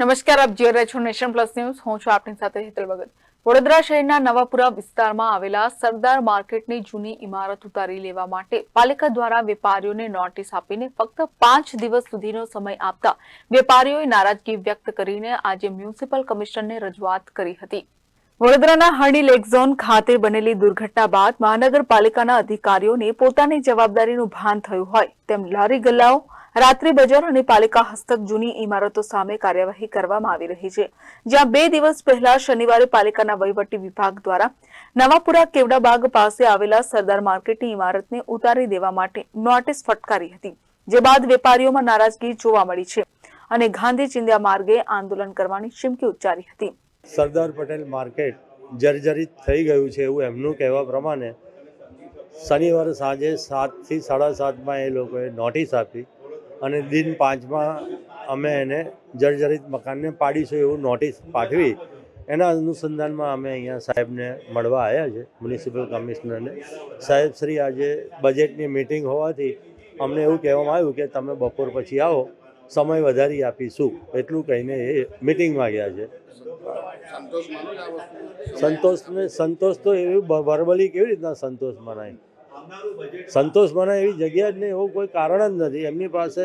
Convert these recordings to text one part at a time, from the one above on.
નમસ્કાર, આપ જોઈ રહ્યા છો નેશન પ્લસ ન્યૂઝ. હું છું આપની સાથે હેતલ ભગત. વડોદરા શહેરના નવાપુરા વિસ્તારમાં આવેલા સરદાર માર્કેટની જૂની ઇમારત ઉતારી લેવા માટે પાલિકા દ્વારા વેપારીઓને નોટિસ આપીને ફક્ત પાંચ દિવસ સુધીનો સમય આપતા વેપારીઓએ નારાજગી વ્યક્ત કરીને આજે મ્યુનિસિપલ કમિશનરને રજૂઆત કરી હતી. વડોદરાના હરણી લેક ઝોન ખાતે બનેલી દુર્ઘટના બાદ મહાનગરપાલિકાના અધિકારીઓને પોતાની જવાબદારીનું ભાન થયું હોય તેમ લારી ગલ્લાઓ રાત્રિ બજાર અને પાલિકા હસ્તક જૂની ઇમારતો સામે કાર્યવાહી કરવામાં આવી રહી છે. જ્યાં બે દિવસ પહેલા શનિવારે પાલિકાના વહીવટી વિભાગ દ્વારા નવાપુરા કેવડાબાગ પાસે આવેલા સરદાર માર્કેટની ઇમારતને ઉતારી દેવા માટે નોટિસ ફટકારી હતી, જે બાદ વેપારીઓમાં નારાજગી જોવા મળી છે અને ગાંધી ચિંધ્યા માર્ગે આંદોલન કરવાની ચીમકી ઉચ્ચારી હતી. સરદાર પટેલ માર્કેટ જર્જરિત થઈ ગયું છે એવું એમનું કહેવા પ્રમાણે શનિવારે સાંજે સાતથી સાડા સાતમાં એ લોકોએ નોટિસ આપી અને દિન પાંચમાં અમે એને જર્જરિત મકાનને પાડીશું એવું નોટિસ પાઠવી. એના અનુસંધાનમાં અમે અહીંયા સાહેબને મળવા આવ્યા છે મ્યુનિસિપલ કમિશનરને. સાહેબ શ્રી આજે બજેટની મિટિંગ હોવાથી અમને એવું કહેવામાં આવ્યું કે તમે બપોર પછી આવો સમય વધારી આપીશું એટલું કહીને એ મિટિંગમાં ગયા છે. સંતોષને સંતોષ તો એવી વર્બલી કેવી રીતના સંતોષ મનાય? સંતોષ મને એવી જગ્યા જ નહીં એવું કોઈ કારણ જ નથી. એમની પાસે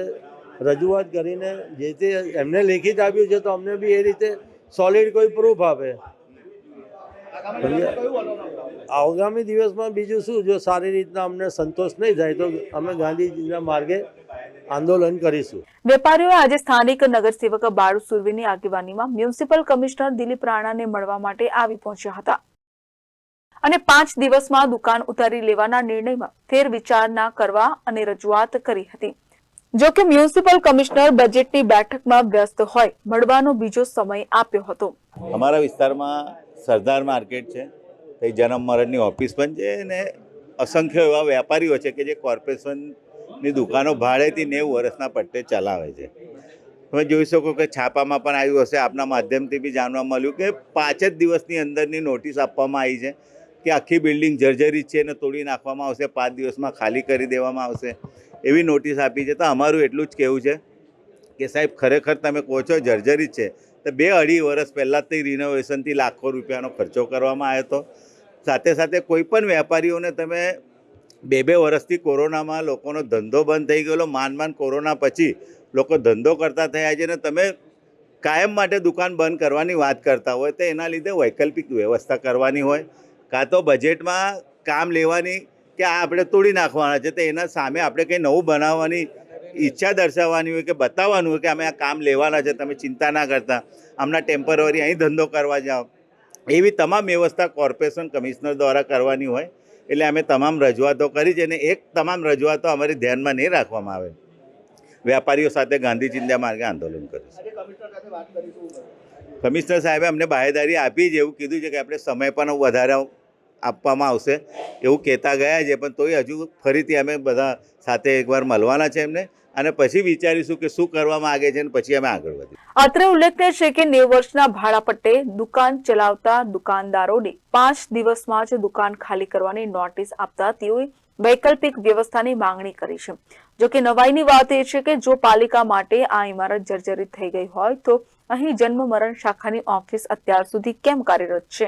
રજૂઆત કરીને જે તે એમને લેખિત આપ્યું છે તો અમને બી એ રીતે સોલિડ કોઈ પ્રૂફ આપે. આગામી દિવસમાં બીજું શું? જો સારી રીતના અમને સંતોષ નહીં થાય તો અમે ગાંધીજીના માર્ગે આંદોલન કરીશું. વેપારીઓએ આજે સ્થાનિક નગરસેવક બાળુ સુરવીની આગેવાનીમાં મ્યુનિસિપલ કમિશનર દિલીપ રાણાને મળવા માટે આવી પહોંચ્યા હતા. અને પાંચ દિવસમાં દુકાન ઉતારી લેવાના નિર્ણયમાં ફેરવિચાર ના કરવા અને રજૂઆત કરી હતી. જો કે મ્યુનિસિપલ કમિશનર બજેટની બેઠકમાં વ્યસ્ત હોય, મળવાનો બીજો સમય આપ્યો હતો. અમારા વિસ્તારમાં સરદાર માર્કેટ છે. તે જન્મ મરણની ઓફિસ પણ છે અને અસંખ્ય એવા વેપારીઓ છે કે જે કોર્પોરેશનની દુકાનો ભાડેથી નેવું વર્ષના પટ્ટે ચલાવે છે. તમે જોઈ શકો કે છાપામાં પણ આવ્યું હશે. આપના માધ્યમથી બી જાણવા મળ્યું કે પાંચ જ દિવસની અંદરની નોટિસ આપવામાં આવી છે. કે આખી બિલ્ડિંગ જર્જરિત છે એને તોડી નાખવામાં આવશે, પાંચ દિવસમાં ખાલી કરી દેવામાં આવશે, એવી નોટિસ આપી છે. તો અમારું એટલું જ કહેવું છે કે સાહેબ, ખરેખર તમે કહો છો જર્જરિત છે. તો બે અઢી વર્ષ પહેલાં જ રિનોવેશનથી લાખો રૂપિયાનો ખર્ચો કરવામાં આવ્યો હતો. સાથે સાથે કોઈ પણ વેપારીઓને તમે બે બે વર્ષથી કોરોનામાં લોકોનો ધંધો બંધ થઈ ગયેલો, માંડ માંડ કોરોના પછી લોકો ધંધો કરતા થયા છે ને તમે કાયમ માટે દુકાન બંધ કરવાની વાત કરતા હોય તો એના લીધે વૈકલ્પિક વ્યવસ્થા કરવાની હોય. કાં તો બજેટમાં કામ લેવાની કે આ આપણે તોડી નાખવાના છે, તો એના સામે આપણે કંઈ નવું બનાવવાની ઈચ્છા દર્શાવવાની હોય કે બતાવવાનું હોય કે અમે આ કામ લેવાના છે, તમે ચિંતા ના કરતા. હમણાં ટેમ્પરરી અહીં ધંધો કરવા જાઓ. એવી તમામ વ્યવસ્થા કોર્પોરેશન કમિશનર દ્વારા કરવાની હોય, એટલે અમે તમામ રજૂઆતો કરી છે અને એક તમામ રજૂઆતો અમારી ધ્યાનમાં નહીં રાખવામાં આવે. વેપારીઓ સાથે ગાંધી ચિંતા માર્ગે આંદોલન કરીશું કમિશનર સાહેબે અમને બાહેદારી આપી જ એવું કીધું છે કે આપણે સમય પણ વધારે આપવામાં આવશે એવું કહેતા ગયા છે. પણ તોય હજુ ફરીથી અમે બધા સાથે એકવાર મળવાના છે એમને. અને પછી વિચારીશું કે શું કરવા માંગે છે અને પછી અમે આગળ વધીએ. અત્રે ઉલ્લેખનીય છે કે નેવ વર્ષના ભાડા પટ્ટે દુકાન ચલાવતા દુકાનદારોને પાંચ દિવસમાં જ દુકાન ખાલી કરવાની નોટિસ આપતા તેઓએ વૈકલ્પિક વ્યવસ્થાની માંગણી કરી છે. જો કે નવાઈની વાત એ છે કે જો પાલિકા માટે આ ઇમારત જર્જરિત થઈ ગઈ હોય તો અહીં જન્મ મરણ શાખાની ઓફિસ અત્યાર સુધી કેમ કાર્યરત છે?